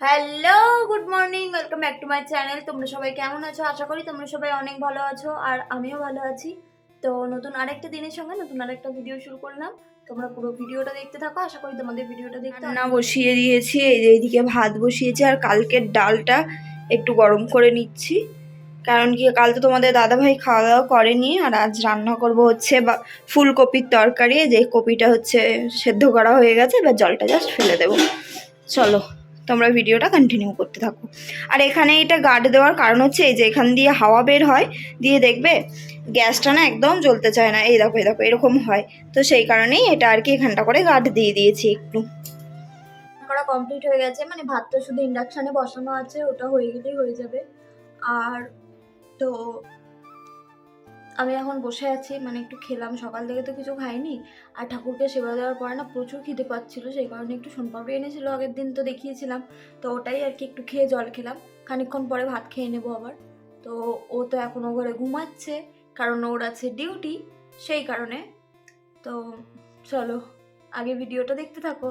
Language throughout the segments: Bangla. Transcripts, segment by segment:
Hello good morning welcome back to my channel তোমরা সবাই কেমন আছো? আশা করি তোমরা সবাই অনেক ভালো আছো আর আমিও ভালো আছি। তো নতুন আরেকটা দিনের সঙ্গে নতুন আরেকটা ভিডিও শুরু করলাম। তোমরা পুরো ভিডিওটা দেখতে থাকো আশা করি তোমাদের ভিডিওটা দেখতে না বসিয়ে দিয়েছি এই যে এইদিকে ভাত বসিয়েছি আর কালকের ডালটা একটু গরম করে নিচ্ছি। কারণ কি কাল তো তোমাদের দাদাভাই খাওয়া দাওয়া করেনি আর আজ রান্না করব হচ্ছে বা ফুলকপির তরকারি। যে কপিটা হচ্ছে সেদ্ধ করা হয়ে গেছে এবার জলটা জাস্ট ফেলে দেবো। চলো। তোমরা ভিডিওটা কন্টিনিউ করতে থাকো। আর এখানে এটা গার্ড দেওয়ার কারণ হচ্ছে এই যে এখান দিয়ে হাওয়া বের হয়, দিয়ে দেখবে গ্যাসটা না একদম জ্বলতে চায় না। এই দেখো এই দেখো, এরকম হয়। তো সেই কারণেই এটা আর কি এখানটা করে গার্ড দিয়ে দিয়েছি একটু। করা কমপ্লিট হয়ে গেছে। মানে ভাতটা শুধু ইন্ডাকশানে বসানো আছে, ওটা হয়ে গেলেই হয়ে যাবে। আর তো আমি এখন বসে আছি মানে একটু খেলাম, সকাল থেকে তো কিছু খাইনি। আর ঠাকুরকে সেবা দেওয়ার পরে না প্রচুর খিদে পাচ্ছিল, সেই কারণে একটু সোনপাপড়ি এনেছিল, আগের দিন তো দেখিয়েছিলাম। তো ওটাই আর কি একটু খেয়ে জল খেলাম। খানিকক্ষণ পরে ভাত খেয়ে নেব আবার। তো ও তো এখনও ঘরে ঘুমাচ্ছে, কারণ ওর আছে ডিউটি, সেই কারণে। তো চলো, আগে ভিডিওটা দেখতে থাকো।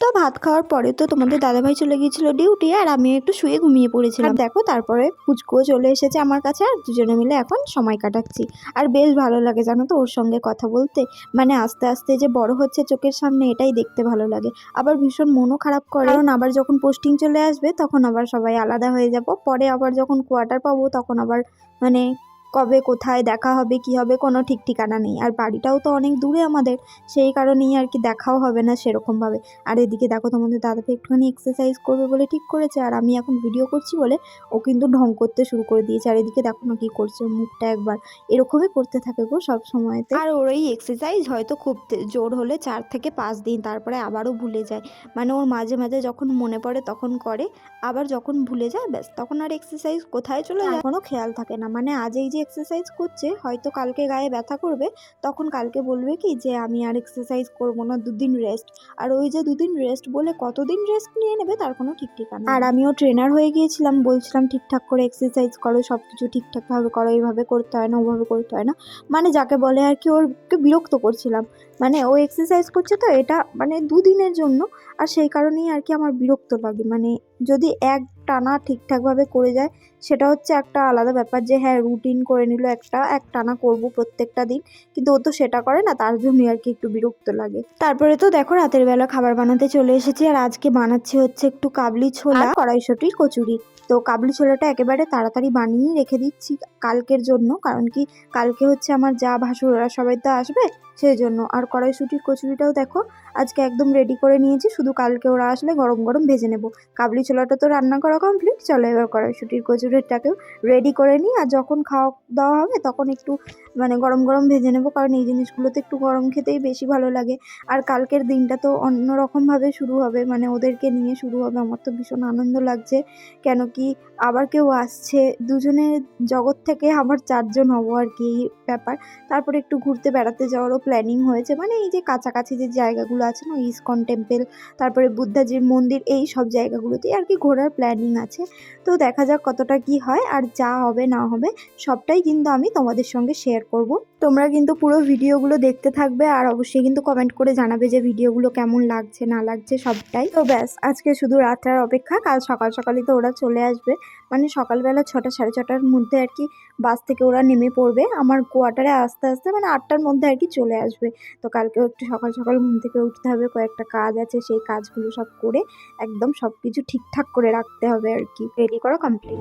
তো ভাত খাওয়ার পরে তো তোমাদের দাদাভাই চলে গিয়েছিল ডিউটি আর আমি একটু শুয়ে ঘুমিয়ে পড়েছিলাম। দেখো, তারপরে পুচকুও চলে এসেছে আমার কাছে, আর দুজনে মিলে এখন সময় কাটাচ্ছি। আর বেশ ভালো লাগে জানো তো ওর সঙ্গে কথা বলতে। মানে আস্তে আস্তে যে বড় হচ্ছে চোখের সামনে, এটাই দেখতে ভালো লাগে। আবার ভীষণ মনও খারাপ করে। কারণ আবার যখন পোস্টিং চলে আসবে, তখন আবার সবাই আলাদা হয়ে যাব। পরে আবার যখন কোয়ার্টার পাবো, তখন আবার মানে কবে কোথায় দেখা হবে কি হবে কোনো ঠিক ঠিকানা নেই। আর বাড়িটাও তো অনেক দূরে আমাদের সেই কারণেই আর কি দেখাও হবে না সেরকমভাবে। আর এদিকে দেখো তোমাদের দাদাকে একটুখানি এক্সারসাইজ করবে বলে ঠিক করেছে আর আমি এখন ভিডিও করছি বলে ও কিন্তু ঢং করতে শুরু করে দিয়েছে। আর এদিকে দেখো না কি করছে মুখটা একবার এরকমই করতে থাকে গো সব সময়তে। আর ওর এই এক্সারসাইজ হয়তো খুব জোর হলে চার থেকে পাঁচ দিন তারপরে আবারও ভুলে যায়। মানে ওর মাঝে মাঝে যখন মনে পড়ে তখন করে আবার যখন ভুলে যায় ব্যাস তখন আর এক্সারসাইজ কোথায় চলে যায়? কোনো খেয়াল থাকে না। মানে আজ এই যে এক্সারসাইজ করছে, হয়তো কালকে গায়ে ব্যথা করবে, তখন কালকে বলবে কি যে, আমি আর এক্সারসাইজ করব না, দুদিন রেস্ট আর ওই যে দুদিন রেস্ট বলে কতদিন রেস্ট নিয়ে নেবে, তার কোনো ঠিক ঠিকানা। আর আমিও ট্রেনার হয়ে গিয়েছিলাম, বলছিলাম ঠিকঠাক করে এক্সারসাইজ করো সব কিছু ঠিকঠাকভাবে করো, এইভাবে করতে হয় না, ওভাবে করতে হয় না। মানে যাকে বলে আর কি, ওরকে বিরক্ত করছিলাম। মানে ও এক্সারসাইজ করছে তো, এটা মানে দুদিনের জন্য, আর সেই কারণেই আর কি আমার বিরক্ত লাগে। মানে যদি এক টানা ঠিকঠাকভাবে করে যায় সেটা হচ্ছে একটা আলাদা ব্যাপার যে হ্যাঁ রুটিন করে নিল একটা এক টানা করব প্রত্যেকটা দিন কিন্তু ও তো সেটা করে না তার জন্যই আর কি একটু বিরক্ত লাগে। তারপরে তো দেখো রাতের বেলা খাবার বানাতে চলে এসেছি আর আজকে বানাচ্ছি হচ্ছে একটু কাবলি ছোলা কড়াইশুটির কচুরি। তো কাবলি ছোলাটা একেবারে তাড়াতাড়ি বানিয়ে রেখে দিচ্ছি কালকের জন্য কারণ কি কালকে হচ্ছে আমার যা ভাসুর ওরা সবাই তো আসবে সেই জন্য আর কড়াইশুটির কচুরিটাও দেখো, আজকে একদম রেডি করে নিয়েছি, শুধু কালকে ওরা আসলে গরম গরম ভেজে নেব। কাবলি ছোলাটা তো রান্না করা কমপ্লিট চলো এবার কড়াইশুটির কচুরিটাকেও রেডি করে নিই, আর যখন খাওয়া দাওয়া হবে তখন একটু মানে গরম গরম ভেজে নেব, কারণ এই জিনিসগুলোতে একটু গরম খেতেই বেশি ভালো লাগে। আর কালকের দিনটা তো অন্যরকমভাবে শুরু হবে মানে ওদেরকে নিয়ে শুরু হবে, আমার তো ভীষণ আনন্দ লাগছে। কেন কি আবার কেউ আসছে দুজনের জগৎ থেকে আবার চারজন হব আর কি এই ব্যাপার। তারপরে একটু ঘুরতে বেড়াতে যাওয়ারও প্ল্যানিং হয়েছে মানে এই যে কাছাকাছি যে জায়গাগুলো আছে না, ইসকন টেম্পল তারপরে বুদ্ধাজির মন্দির, এই সব জায়গাগুলোতেই আর কি ঘোরার প্ল্যানিং আছে। তো দেখা যাক কতটা কি হয়, আর যা হবে না হবে, সবটাই কিন্তু আমি তোমাদের সঙ্গে শেয়ার করব। তোমরা কিন্তু পুরো ভিডিওগুলো দেখতে থাকবে, আর অবশ্যই কিন্তু কমেন্ট করে জানাবে যে ভিডিওগুলো কেমন লাগছে, না লাগছে, সবটাই। তো ব্যাস, আজকে শুধু রাতটার অপেক্ষা, কাল সকাল সকালই তো ওরা চলে আসবে। মানে সকালবেলা ছটা, সাড়ে ছটার মধ্যে আর কি বাস থেকে ওরা নেমে পড়বে। আমার কোয়ার্টারে আস্তে আস্তে মানে আটটার মধ্যে আর কি চলে আসবে। তো কালকেও একটু সকাল সকাল ঘুম থেকে উঠতে হবে, কয়েকটা কাজ আছে, সেই কাজগুলো সব করে একদম সব কিছু ঠিকঠাক করে রাখতে হবে আর কি। রেডি করা কমপ্লিট